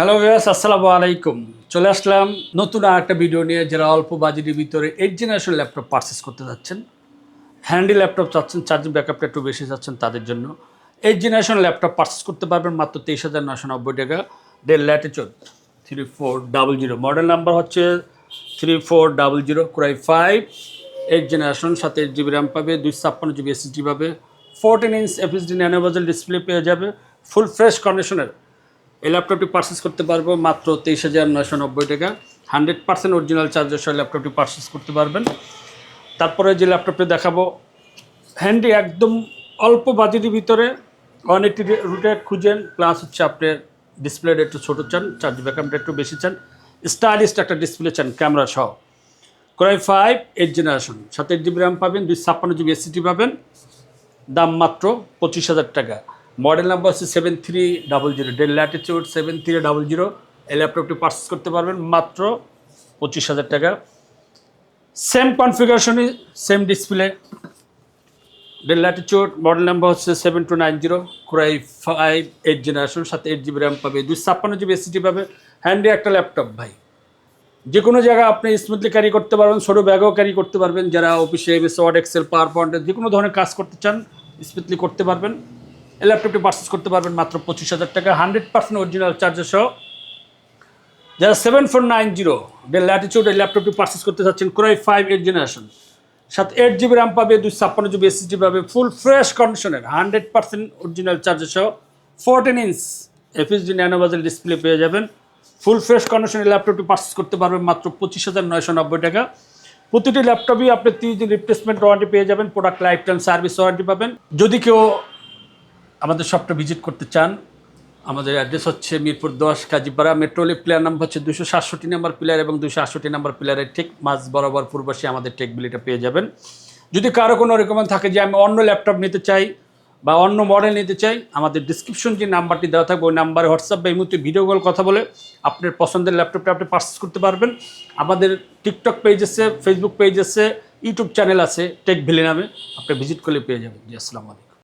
Hello viewers আসসালামু আলাইকুম। চলে আসলাম নতুন আর একটা ভিডিও নিয়ে যারা অল্প বাজেটের ভিতরে এইট জেনারেশন ল্যাপটপ পারচেস করতে যাচ্ছেন হ্যান্ডি ল্যাপটপ চাচ্ছেন চার্জিং ব্যাকআপটা একটু বেশি চাচ্ছেন তাদের জন্য এইট জেনারেশন ল্যাপটপ পারচেস করতে পারবেন মাত্র তেইশ হাজার নশো নব্বই টাকা Dell Latitude three four double zero model number হচ্ছে three four double zero core i five eight generation সাথে এইট জিবি র্যাম পাবে দুই ছাপ্পান্ন জিবি এসএসডি পাবে fourteen inch FSD nano bezel display পেয়ে যাবে ফুল ফ্রেশ কন্ডিশনের এই ল্যাপটপটি পারচেস করতে পারব মাত্র তেইশ হাজার নয়শো নব্বই টাকা। হান্ড্রেড পার্সেন্ট অরিজিনাল চার্জার সহ ল্যাপটপটি পারচেস করতে পারবেন। তারপরে যে ল্যাপটপটি দেখাবো হ্যান্ডি একদম অল্প বাজেটের ভিতরে ওয়ান অনেকটি রুটে খুঁজেন প্লাস হচ্ছে আপনার ডিসপ্লেটা একটু ছোটো চান চার্জ ব্যাকআপটা একটু বেশি চান স্টাইলিস্ট একটা ডিসপ্লে চান ক্যামেরা সহ। Core i five eight generation সাথে এইট জিবি র্যাম পাবেন, দুই ছাপ্পান্ন জিবি এসিটি পাবেন, দাম মাত্র পঁচিশ হাজার টাকা। মডেল নাম্বার হচ্ছে seven three double zero Dell Latitude seven three double zero এই ল্যাপটপটি পারচেস করতে পারবেন মাত্র পঁচিশ হাজার টাকা। Same কনফিগারেশনই same display Dell Latitude model number হচ্ছে seven two nine zero core i five eight generation সাথে এইট জিবি র্যাম পাবে দুই ছাপ্পান্ন জিবি এসিটি পাবে। হ্যান্ডি একটা ল্যাপটপ ভাই। যে কোনো জায়গায় আপনি স্মুথলি ক্যারি করতে পারবেন ছোটো ব্যাগও ক্যারি করতে পারবেন। যারা অফিসে এমএস ওয়ার্ড এক্সেল পাওয়ার পয়েন্টে যে কোনো ধরনের কাজ করতে চান স্মুথলি করতে পারবেন। এই ল্যাপটপটি পারচেস করতে পারবেন মাত্র পঁচিশ হাজার টাকা হান্ড্রেড পার্সেন্ট অরিজিনাল চার্জার সহ। যারা seven four nine zero Dell Latitude এই ল্যাপটপটি পারচেস করতে চাচ্ছেন core i five eight generation সাথে এইট জিবি র্যাম পাবে, দুই ছাপ্পান্ন জিবি এসএসডি পাবে ফুল ফ্রেশ কন্ডিশনের হান্ড্রেড পার্সেন্ট অরিজিনাল চার্জার সহ। Fourteen inch FSD nano bezel display পেয়ে যাবেন। ফুল ফ্রেশ কন্ডিশনের ল্যাপটপটি পারচেস করতে পারবেন মাত্র পঁচিশ হাজার নয়শো নব্বই টাকা। প্রতিটি ল্যাপটপই আপনি তিরিশ দিন রিপ্লেসমেন্ট ওয়ারেন্টি পেয়ে যাবেন product lifetime service warranty পাবেন। যদি কেউ আমাদের শপটা ভিজিট করতে চান, আমাদের অ্যাড্রেস হচ্ছে মিরপুর দশ কাজীপাড়া মেট্রোলি প্লেয়ার নাম্বার হচ্ছে দুশো সাতষট্টি নাম্বার প্লেয়ার এবং দুশো আটষট্টি নাম্বার প্লেয়ারের ঠিক মাঝ বরাবর পূর্বাসী আমাদের টেক টেকবিলিটা পেয়ে যাবেন। যদি কারও কোনো রেকমেন্ড থাকে যে আমি অন্য ল্যাপটপ নিতে চাই বা অন্য মডেল নিতে চাই, আমাদের ডিসক্রিপশন যে নাম্বারটি দেওয়া থাকবে ওই নাম্বারে হোয়াটসঅ্যাপ বা এই মুহূর্তে ভিডিও কল কথা বলে আপনার পছন্দের ল্যাপটপটা আপনি পারচেস করতে পারবেন। আমাদের টিকটক পেজ আছে ফেসবুক পেজ আছে ইউটিউব চ্যানেল আছে টেক ভ্যালি নামে আপনি ভিজিট করলে পেয়ে যাবেন। জি, আসসালামু আলাইকুম।